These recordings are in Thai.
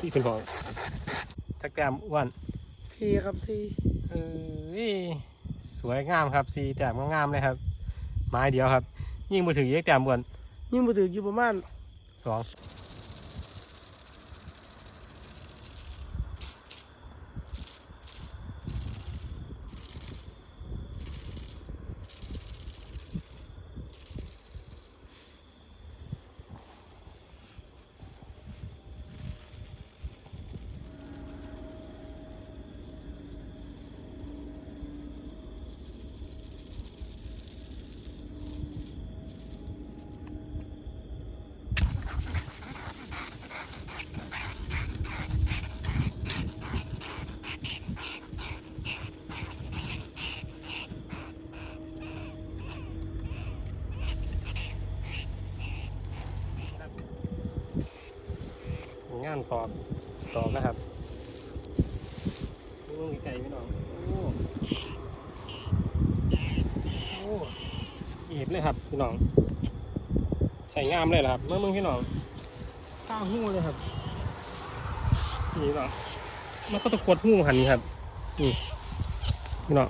ที่เป็นบอกจักแต้มอ้วนสี่ครับสี่เอ้ยสวยงามครับสีแต้มงามๆเลยครับ ไม้เดียวครับ ยิ่งมือถือเยกแต้มอ้วนยิ่งมาถึงอยู่ประมาณสอง งานตอกตอกนะครับนี่มึงไก่พี่น้องโอ้โอ้เอีบเลยครับพี่น้องใส่งามเลยครับเมื่อมึงพี่น้องข้าวหู้เลยครับนี่เนาะมันก็ตะกวดหู้หันนี่ครับนี่พี่น้อง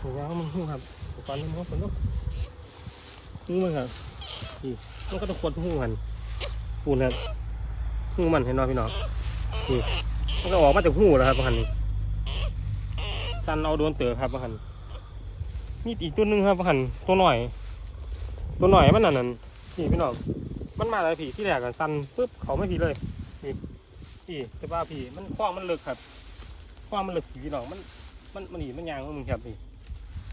ผมว่ามันหู้ครับตอนนี้มันก็ฝนตกหู้มันครับนี่มันก็ตะกวดหู้หันปูนครับ หูมันเห็นไหมพี่น้องนี่มันก็ออกมาจากหู้แล้วครับหันนี่สันเอาโดนเต๋อครับหันมีอีกตัวหนึงครับหันตัวหน่อย ตัวหน่อยมันนั่นนั่นนี่พี่น้องมันมาอะไรผีที่แรกกันสั้นปุ๊บเขาไม่ผีเลยนี่พี่แต่ว่าผีมันคว้างมันลึกครับคว้างมันลึกผีพี่น้องมันมันมันหนีมันยางของมึงครับพี่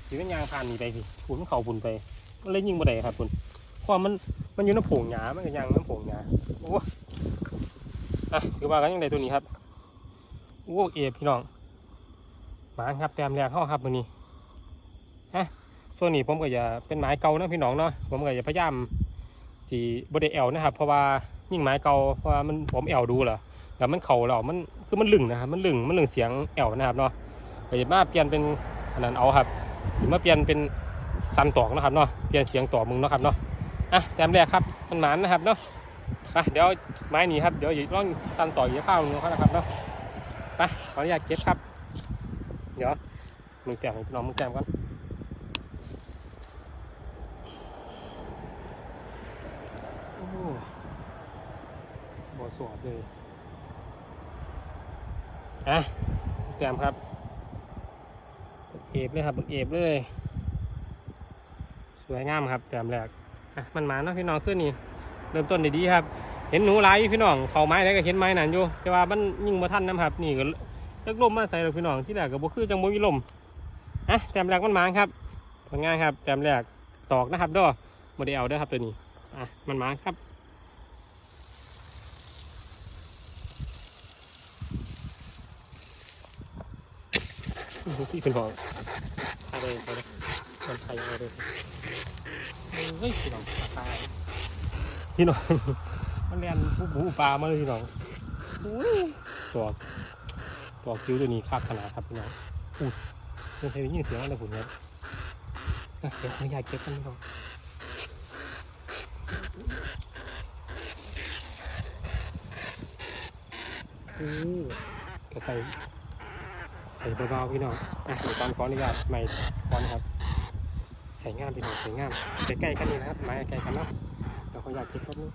ผีมันยางผ่านหนีไปพี่ฝุ่นเข่าฝุ่นไปมันเลยยิงบ่ได้ครับฝุ่นคว้างมันมันอยู่น้ำผงหยามันก็ยางน้ำผงหยาโอ้ อะคือว่ากันยังไงตัวนี้ครับโอ้เอพี่น้องหมาครับแต้มแรกเข้าครับมือนี้ฮะส่วนนี้ผมก็จะเป็นไม้เก่านะพี่น้องเนาะผมก็จะพยายามสีบไดแอลนะครับ เพราะว่ายิ่งไม้เก่าเพราะว่ามันผมแอลดูเหรอแล้วมันเข่าเรามันคือมันลึงนะครับมันลึงมันลึงเสียงแอลนะครับเนาะก็จะมาเปลี่ยนเป็นอันนั้นเอาครับสีมาเปลี่ยนเป็นซันตอกนะครับเนาะเปลี่ยนเสียงต่อมึงเนาะครับเนาะอะแต้มแรกครับมันหมานนะครับเนาะ ไปเดี๋ยวไม้นี้ครับ เดี๋ยวอย่าลองซันต่ออีกข้าวหนึงเขานะครับเนาะไปขออนุญาตเก็บครับ เดี๋ยวมึงแต้มพี่น้องมึงแต้มก่อนโอ้บ่สวบเลยอะแต้มครับเอฟเลยครับเอฟเลยสวยงามครับแต้มแรกอะมันมาเนาะพี่น้องขึ้นนี่ เริ่มต้นด้ดีครับ เห็นหนูหลายพี่น้องเขาไม้ได้ก็เห็นไม้นั่นอยู่แต่ว่ามันยิ่งมาทันนะครับ นี่ก็เลิกลมมาใส่เลยพี่น้องที่แรกก็บ่คือจังบ่มีลมอะแต้มแรกมันหมาครับผลงานครับแต้มแรกตอกนะครับด้อโมเดลเด้อครับตัวนี้อะมันมาครับที่เป็นบอกอะไรอะไรมันไทยอะไรเฮ้ยพี่น้องปลาพี่น้อง มันเรียนผู้หมูปลามาเลยพี่น้องอุ้ยตัวตัวคิ้วตัวนี้คาบขนาดครับพี่น้องอู้ไม่ใช่ยินเสียงอะไรผมเนี่ยอะเดี๋ยวไม่อยากเก็บกันพี่น้องอืมก็ใส่ใส่เบาๆพี่น้องอะเดี๋ยวตอนขออนุญาตใหม่ก่อนนะครับใส่งามพี่น้องใส่งามใกล้ๆกันนี่นะครับไม้ใกล้กันเนาะเดี๋ยวขออยากคิดแป๊บนึง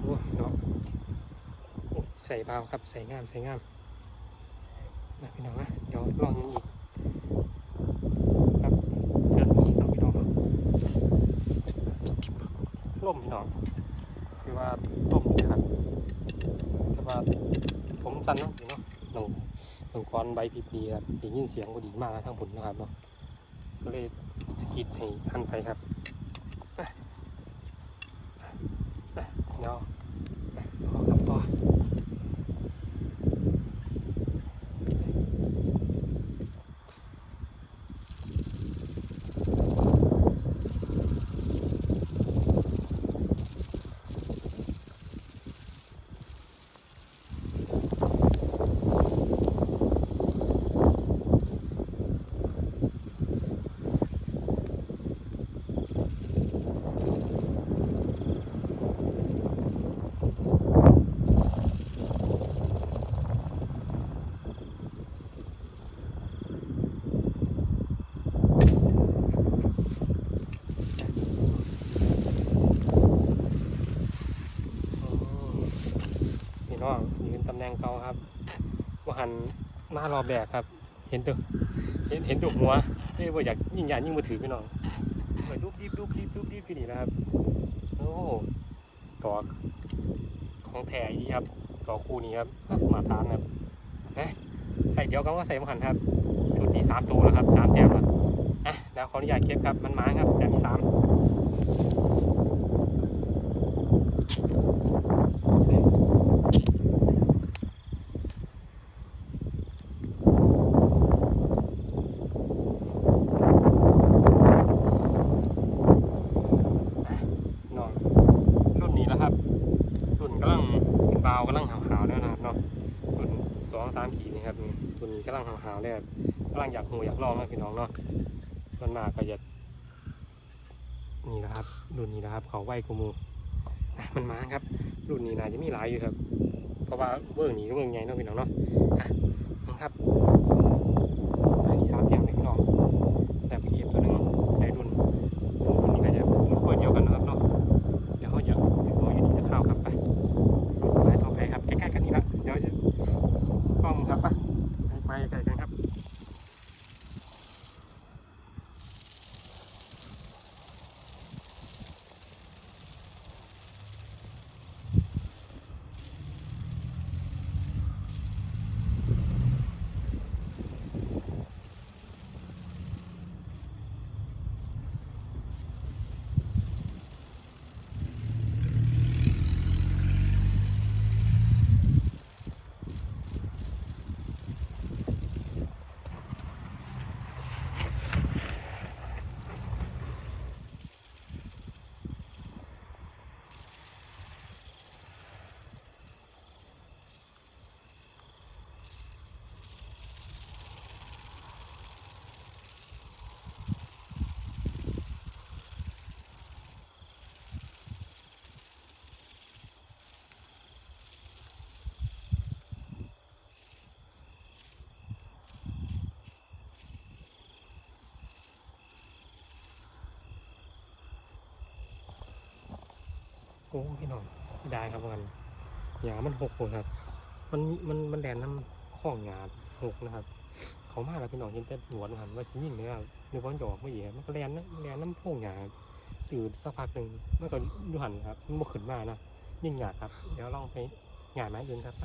โอ้ยเนาะโอ้ ใส่เบาครับ ใส่งาม ใส่งามนะพี่น้องนะเดี๋ยวลองยังอีกครับเดี๋ยวเราพี่น้องเนาะล่มพี่น้องคือว่าล่มนะครับแต่ว่าผมสั้นเนาะพี่เนาะหนึ่งหนึ่งก้อนใบปีปีครับได้ยินเสียงก็ดีมากนะทางผลนะครับเนาะก็เลยจะคิดให้หันไปครับไปไปเดี๋ยวไปขอครับต่อ โน้องยืนตำแหน่งเก่าครับว่าหันมารอแบกครับ เห็นตัวเห็นเห็นตัวหัวเอ้ยว่าอยากยิ่งยานยิ่งมือถือพี่น้องไปรูปรีบรูปรีบรูปรีบพี่นี่นะครับ โอ้ต่อของแท้อีครับต่อคู่นี้ครับมาตามครับเอ๊ะใส่เดียวกันก็ใส่มาหันครับชุดนี้สามตัวแล้วครับสามแต้มแล้วอะแล้วขออนุญาตเก็บครับมันมาครับแต่มีสามน้องรุ่นนี้แล้วครับ รุ่นกำลังบาว กำลังหาวๆแล้วนะครับเนาะรุ่นสองสามขีดนี่ครับนี่รุ่นนี้กำลังหาวๆแล้วกำลังอยากหูอยากลองนะพี่น้องเนาะส่วนมากก็จะนี่นะครับรุ่นนี้นะครับ เขาไหวกูมูมันมาครับ รุ่นนี้น่าจะมีหลายอยู่ครับ เพราะว่าเบื้องนี้ก็เบื้องใหญ่เนาะพี่น้องเนาะอะนะครับอันนี้สามอย่างเลยพี่น้องแบบเอียบตัวหนึงในรุ่นรุ่นนี้ก็จะรุ่นกล้วยเดียวกันนะครับเนาะ เดี๋ยวเขาจะเดี๋ยวเขาอยู่ที่จะเข้าครับไปดูไม้ต่อไปครับใกล้ๆกันนี่ละเดี๋ยวจะกล้องครับไปไปไกลกันครับโอ้พี่น้องได้ครับวันหยามันหกคนครับ มันมันมันแดนน้ำข้องหยาหกนะครับ เขามาแล้วพี่น้องเห็นแต่หนวดหันว่าชิ้นยิ่งเลยครับนึกว่ามันจอกไม่เอ๋มันก็แลนนะแลนน้ำโพงหยาตื่นสักพักหนึ่งมันก็ดูหันครับมันบ่ขึ้นมานะยิ่งหยาครับ เดี๋ยวลองไปหยาไหมยืนครับไป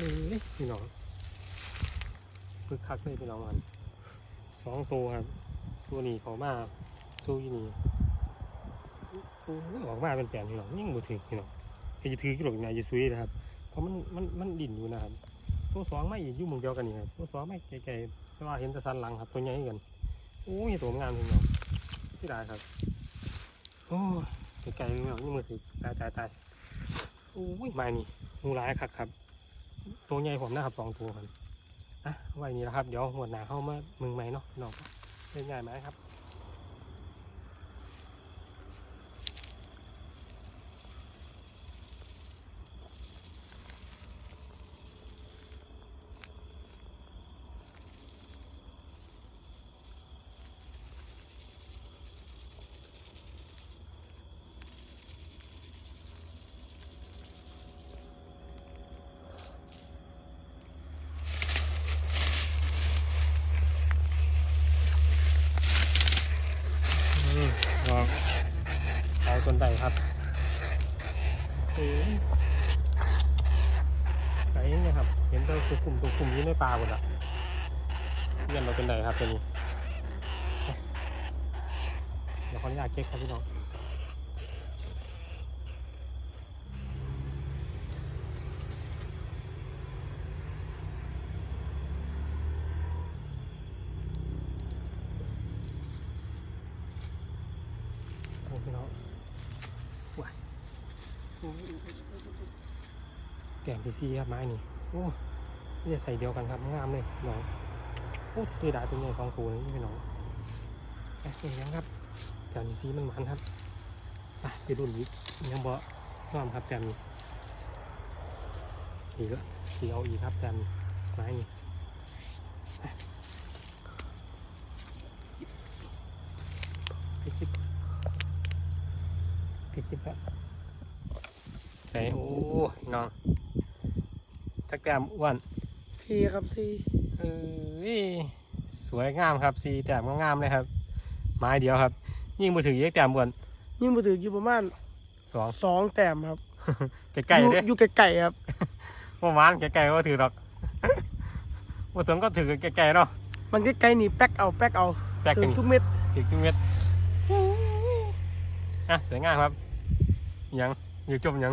เอ้ยพี่น้องคึกคักเลยพี่น้องมันสองตัวครับตัวนี้เขามาสู้ยี่นี่โอ้ยออกมาเป็นแปลนพี่น้องยิ่งบ่ถือพี่น้องก็จะถือกี่หลอกนะจะซุยนะครับ เพราะมันมันมันดิ่นอยู่นะครับตัวสองไม่อยู่มุมเดียวกันนี่ครับตัวสองไม่ไกลๆแต่ว่าเห็นแต่สันหลังครับ ตัวใหญ่กันโอ้ยตัวงามพี่น้องที่ได้ครับโอ้ยไกลๆพี่น้องนี่มือถือตายตายตายโอ้ยมานี่งูร้ายครับครับ ตัวใหญ่ผมนะครับสองตัวครับอะไว้นี่แล้วครับ เดี๋ยวหัวหนาเข้ามาเมืองใหม่เนาะน้องเล่นใหญ่ไหมครับ อืมลองเอาต้นใดครับเอ้ยไก่เนี่ยครับ เห็นตัวก ลุ่มตัวกลุ่มอยู่ในป่าหมดละเยี่ยนเราเป็นไดครับตัวนี้เดี๋ยวขออนุญาตเก็บครับพี่น้องโอ้พี่น้องแก่งพีซีครับไม้นี่โอ้ นี่จะใส่เดียวกันครับงามเลยน้องโอ้เสีดายเป็นไงสองตัวนี้พี่น้องไปเป็นยังครับแก่งพีซีมันหวานครับไปไปดูอีกยังบ่น้อมครับแจ่มนี่สีก็สีเอาอีกครับแจ่มไม้นี่ไปพี่คิดพี่คิดครับใส่โอ้น้องจักแต้มอ้วน ซีครับซีเอ้ยสวยงามครับสีแต้มงามๆเลยครับ ไม้เดียวครับ ยิ่งมือถือเยกแต้มอ้วนยิ่งบ่ถืออยู่ประมาณสองสองแต้มครับใกล้อยู่ๆเด้อยู่ไกลๆครับประมาณใกล้ๆก็ถือหรอกว่าสวนก็ถือใกล้ๆเนาะมันใกล้ๆนี่แป๊กเอาแป๊กเอาแป๊กถึกันงนี่ทุกเม็ดถือจุ่มเม็ดอะสวยงามครับยังอยู่จมยัง